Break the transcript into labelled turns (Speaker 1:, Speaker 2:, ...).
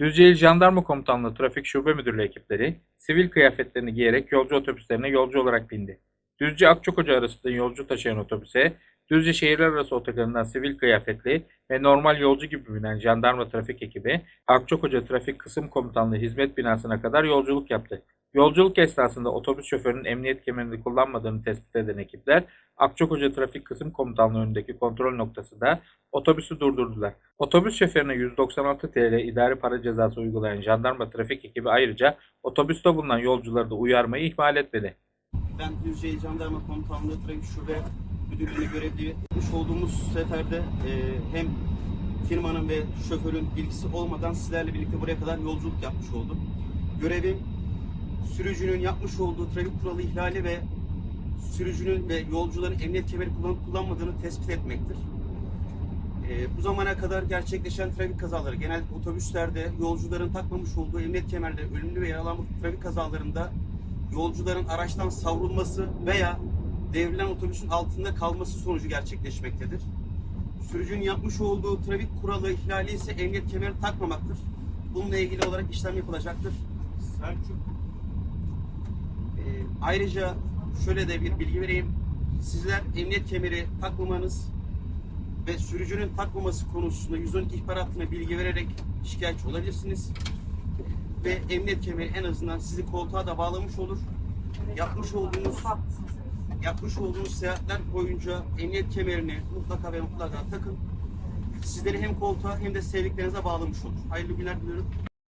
Speaker 1: Düzce Jandarma Komutanlığı Trafik Şube Müdürlüğü ekipleri sivil kıyafetlerini giyerek yolcu otobüslerine yolcu olarak bindi. Düzce Akçakoca arasında yolcu taşıyan otobüse Düzce şehirler arası otogarından sivil kıyafetli ve normal yolcu gibi binen jandarma trafik ekibi Akçakoca Trafik Kısım Komutanlığı hizmet binasına kadar yolculuk yaptı. Yolculuk esnasında otobüs şoförünün emniyet kemerini kullanmadığını tespit eden ekipler Akçakoca Trafik Kısım Komutanlığı önündeki kontrol noktasında otobüsü durdurdular. Otobüs şoförüne 196 TL idari para cezası uygulayan jandarma trafik ekibi ayrıca otobüste bulunan yolcuları da uyarmayı ihmal etmedi.
Speaker 2: Ben Düzce İl Jandarma Komutanlığı Trafik Şube Müdürlüğü'nde görevli olduğumuz seferde e, hem firmanın ve şoförün bilgisi olmadan sizlerle birlikte buraya kadar yolculuk yapmış oldum. Görevim sürücünün yapmış olduğu trafik kuralı ihlali ve sürücünün ve yolcuların emniyet kemeri kullanıp kullanmadığını tespit etmektir. E, bu zamana kadar gerçekleşen trafik kazaları, genel otobüslerde yolcuların takmamış olduğu emniyet kemerleri, ölümlü ve yaralanma trafik kazalarında yolcuların araçtan savrulması veya devrilen otobüsün altında kalması sonucu gerçekleşmektedir. Sürücünün yapmış olduğu trafik kuralı ihlali ise emniyet kemeri takmamaktır. Bununla ilgili olarak işlem yapılacaktır. Selçuk. Ayrıca şöyle de bir bilgi vereyim. Sizler emniyet kemeri takmamanız ve sürücünün takmaması konusunda 112 ihbar hattına bilgi vererek şikayetçi olabilirsiniz ve emniyet kemeri en azından sizi koltuğa da bağlamış olur. Yapmış olduğunuz yapmış olduğunuz seyahatler boyunca emniyet kemerini mutlaka ve mutlaka takın. Sizleri hem koltuğa hem de sevdiklerinize bağlamış olur. Hayırlı günler diliyorum.